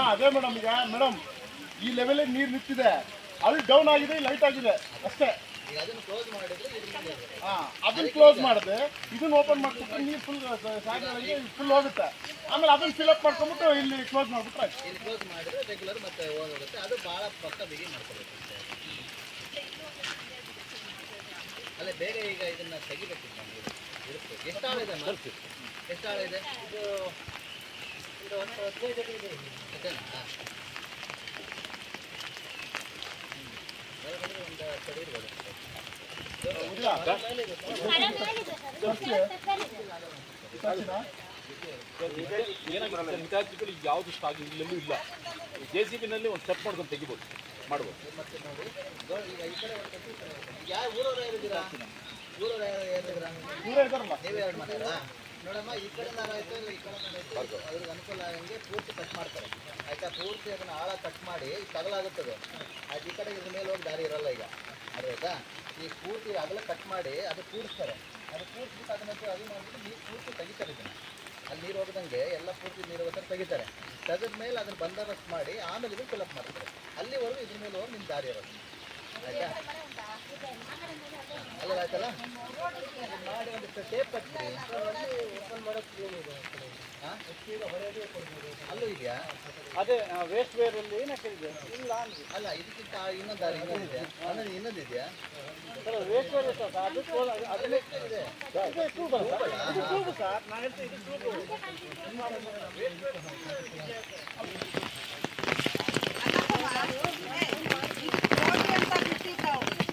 ஆ ಅದೇ ಮೇಡಮ್ ಈಗ ಮೇಡಮ್ ಈ ಲೆವೆಲ್ ನೀರು ನಿಂತಿದೆ ಅದು ಡೌನ್ ಆಗಿದೆ ಲೈಟ್ ಆಗಿದೆ ಅಷ್ಟೇ ಅದನ್ನ ಕ್ಲೋಸ್ ಮಾಡಿದ್ರೆ ಇದನ್ನ ಓಪನ್ ಮಾಡ್ಬಿಟ್ಟು ನೀರು ಫುಲ್ ಸಾಗರಗಳಿಗೆ ಫುಲ್ ಹೋಗುತ್ತೆ. ಆಮೇಲೆ ಅದನ್ನ ಫಿಲ್ ಅಪ್ ಮಾಡ್ಕೊಂಡ್ಬಿಟ್ಟು ಇಲ್ಲಿ ಕ್ಲೋಸ್ ಮಾಡ್ಬಿಟ್ರೆ ಇಲ್ಲಿ ಕ್ಲೋಸ್ ಮಾಡಿದ್ರೆ ರೆಗ್ಯುಲರ್ ಮತ್ತೆ ಹೋಗುತ್ತೆ ಅದು ಭಾಳ ಪಕ್ಕ ಬಿಗಿ ಮಾಡ್ಕೋಬೇಕು ಅಲ್ಲೇ ಬೇಗ ಈಗ ಇದನ್ನ ತೆಗಿಬೇಕಿಲ್ಲ ಇರುತ್ತೆ. ಎಷ್ಟು ಆಳ ಇದೆ? ಎಷ್ಟು ಆಳ ಇದೆ? ಇದು ಇದು ಒಂದು ಹದಿನೈದು ಅಡಿ ಇದೆ. ಒಂದು ಅಡಿ ಇರ್ಬೋದು. ಯಾವುದು ಸ್ಟಾಕ್ ಇಲ್ಲೂ ಇಲ್ಲ ಜೆ ಸಿ ಬಿನಲ್ಲಿ ಒಂದು ಸ್ಟೆಪ್ ಮಾಡ್ಕೊಂಡು ತೆಗಿಬೋದು ಮಾಡ್ಬೋದು ನೋಡಮ್ಮ ಈ ಕಡೆ ಆಯ್ತು ಈ ಕಡೆ ಆಯ್ತು ಅನುಕೂಲ ಪೂರ್ತಿ ಕಟ್ ಮಾಡ್ತಾರೆ ಆಯ್ತಾ ಪೂರ್ತಿ ಅದನ್ನ ಆಳ ಕಟ್ ಮಾಡಿ ತಗಲಾಗುತ್ತದೆ ಅದು ಈ ಕಡೆ ಇದ್ರ ಮೇಲೆ ಹೋಗಿ ದಾರಿ ಇರಲ್ಲ ಈಗ ಈ ಪೂರ್ತಿ ಅಗಲ ಕಟ್ ಮಾಡಿ ಅದು ಕೂಡಿಸ್ತಾರೆ ಅದು ಕೂಡಿಸ್ಬಿಟ್ಟು ಅದನ್ನ ಅದು ಮಾಡಿಬಿಟ್ಟು ನೀರು ಪೂರ್ತಿ ತೆಗಿತಾರೆ ಇದನ್ನು. ಅಲ್ಲಿ ನೀರು ಹೋಗದಂಗೆ ಎಲ್ಲ ಪೂರ್ತಿ ನೀರು ಹೋಗ್ತಾರೆ ತೆಗಿತಾರೆ. ತೆಗೆದ ಮೇಲೆ ಅದನ್ನ ಬಂದೋಬಸ್ತ್ ಮಾಡಿ ಆಮೇಲೆ ಇದನ್ನ ಫಿಲಪ್ ಮಾಡ್ತಾರೆ. ಅಲ್ಲಿವರೆಗೂ ಇದ್ರ ಮೇಲೆ ಹೋಗಿ ನಿಮ್ಮ ದಾರಿ ಇರೋದು. ಆಯ್ತಾ? ಅಲ್ಲ ಆಯ್ತಲ್ಲ? ಮಾಡಿ ಒಂದು ಟೇಪ್ ಕಟ್ಟಿ ಓಪನ್ ಮಾಡೋಕ್ಕೆ ಅಲ್ಲೂ ಇದೆಯಾ ಅದೇ ವೇಸ್ಟ್ ವೇರ್ ಏನಕ್ಕೆ ಏನಾಗ್ತಿದೆ ಇಲ್ಲ ಅಂದ್ರೆ ಅಲ್ಲ ಇದಕ್ಕಿಂತ ಇನ್ನೊಂದು ದಾರಿ ಇನ್ನೊಂದಿದೆ ಆಮೇಲೆ ಇನ್ನೊಂದು ಇದೆಯಾ ವೇಸ್ಟ್ ವೇರ್ ಸರ್ ಅದು ಇದೆ ಇದು ಟ್ಯೂಬ್ ಸರ್ ಇದು ಟ್ಯೂಬ್ ಸರ್ ನಾನು ಹೇಳ್ತೀನಿ ಇದು ಟ್ಯೂಬ್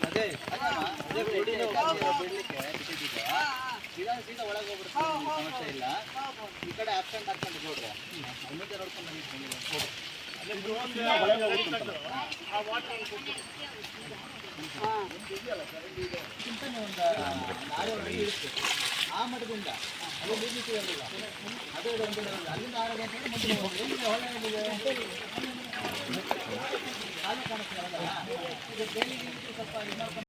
ಅದೇ ಅದೇ ಬಿಟ್ಟಿದ್ದಿದ್ದು. ಸೀದಾ ಸೀದಾ ಒಳಗೆ ಹೋಗ್ಬಿಡುತ್ತೆ ನಿಮ್ಗೆ ಸಮಸ್ಯೆ ಇಲ್ಲ. ಈ ಕಡೆ ಆಬ್ಸೆಂಟ್ ಹಾಕೊಂಡು ನೋಡ್ರಿ. ಮುಂದೆ ನೋಡ್ಕೊಂಡು ಆ ಮಠದಿಂದ ಅದು ನಿರ್ಮಿತಿ ಇರಲಿಲ್ಲ ಅದೇ ಒಂದು ಅಲ್ಲಿಂದ ಆರು ಗಂಟೆಗೆ ಮುಂದೆ ಇದು ಬೇಲಿಗೆ ಸ್ವಲ್ಪ ಇದು